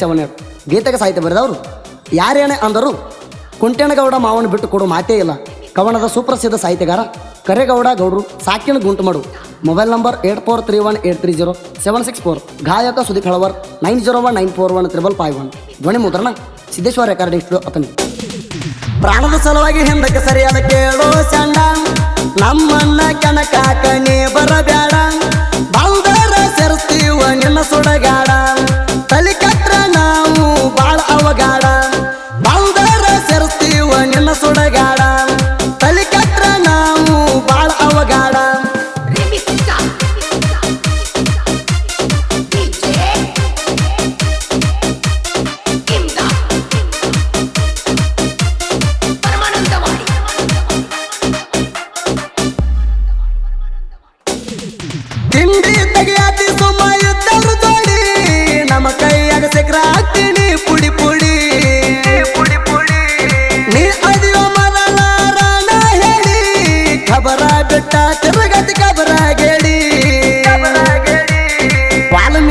Seven eight. ಗೀತೆಗೆ ಸಾಹಿತ್ಯ ಬರೆದವರು ಯಾರೇನೇ ಅಂದರು ಕುಂಟೇನಗೌಡ ಮಾವನ ಬಿಟ್ಟು ಕೊಡು ಮಾತೇ ಇಲ್ಲ. ಕವನದ ಸುಪ್ರಸಿದ್ಧ ಸಾಹಿತ್ಯಗಾರ ಕರೇಗೌಡ ಗೌಡರು ಸಾಕಿನ ಗುಂಟುಮಡು mobile number eight four three one eight three zero seven six four. ಗಾಯಕ Sudeep Halavar nine zero one nine four one triple five one. ಧ್ವನಿ ಮುದ್ರಣ ಸಿದ್ದೇಶ್ವರ ರೆಕಾರ್ಡಿಂಗ್ ಸ್ಟುಡಿಯೋ ಅತನು ಪ್ರಾಣದ ಸಲುವಾಗಿ ಹಿಂದಕ್ಕೆ ಸರಿಯಾದ ಕೇಳೋ ಸಣ್ಣ ನಮ್ಮನ್ನ ಕನಕಾಕನೇ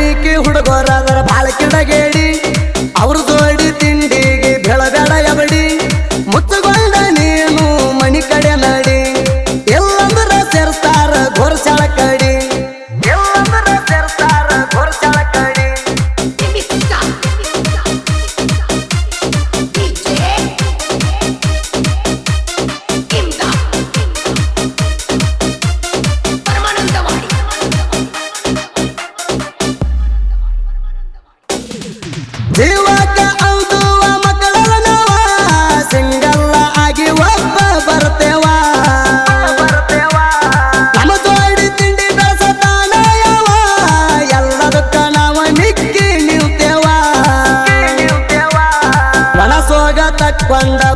ಹುಡುಗರ ಬಾಳ ಕಿಡಗೇಡಿ ಅವ್ರ ಜೋಡಿ cuando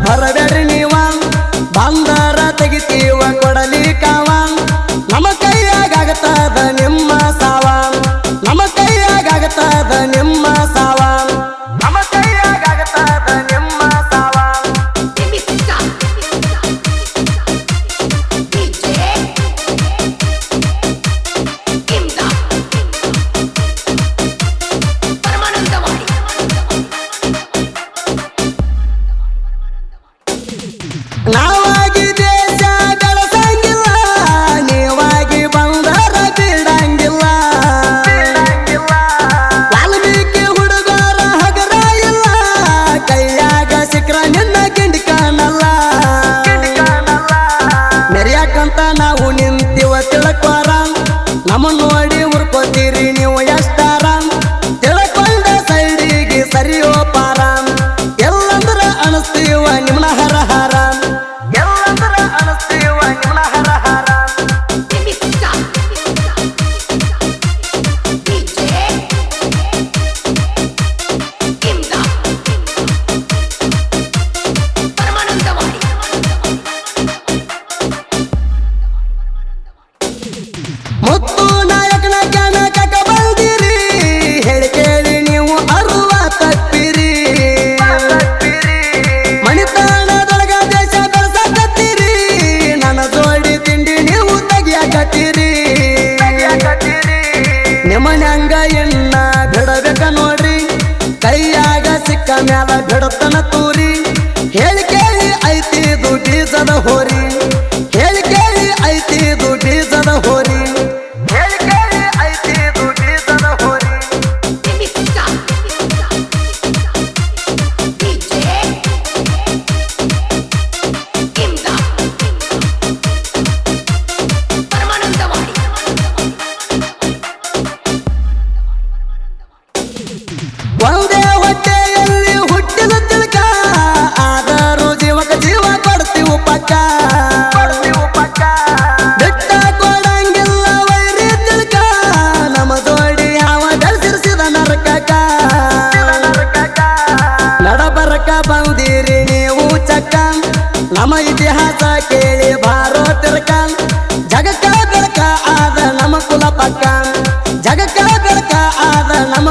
ಮ್ಯಾಲ ಬಿಡುತ್ತನ ತೂ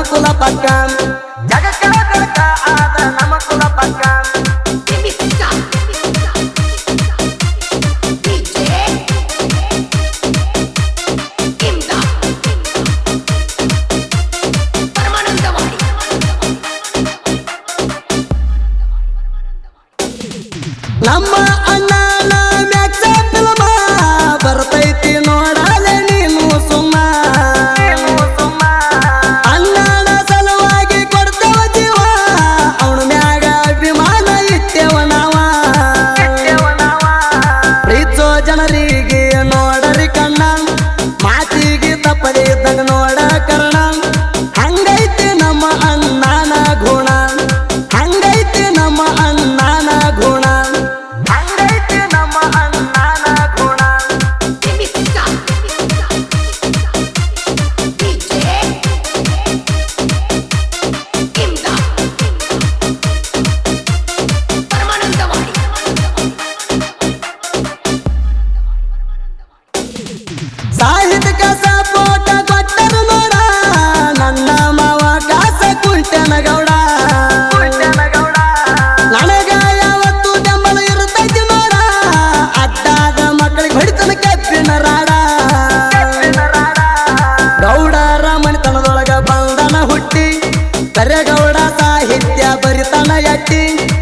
ಕುಲ ಪಕ್ಕ ಜಗಕ್ಕಳ ತಡಕ ಆದ ನಮ್ಮ ಕುಲ ಪಕ್ಕ ನಮ್ಮ ಅಣ್ಣ ಸಾಹಿತ್ಯ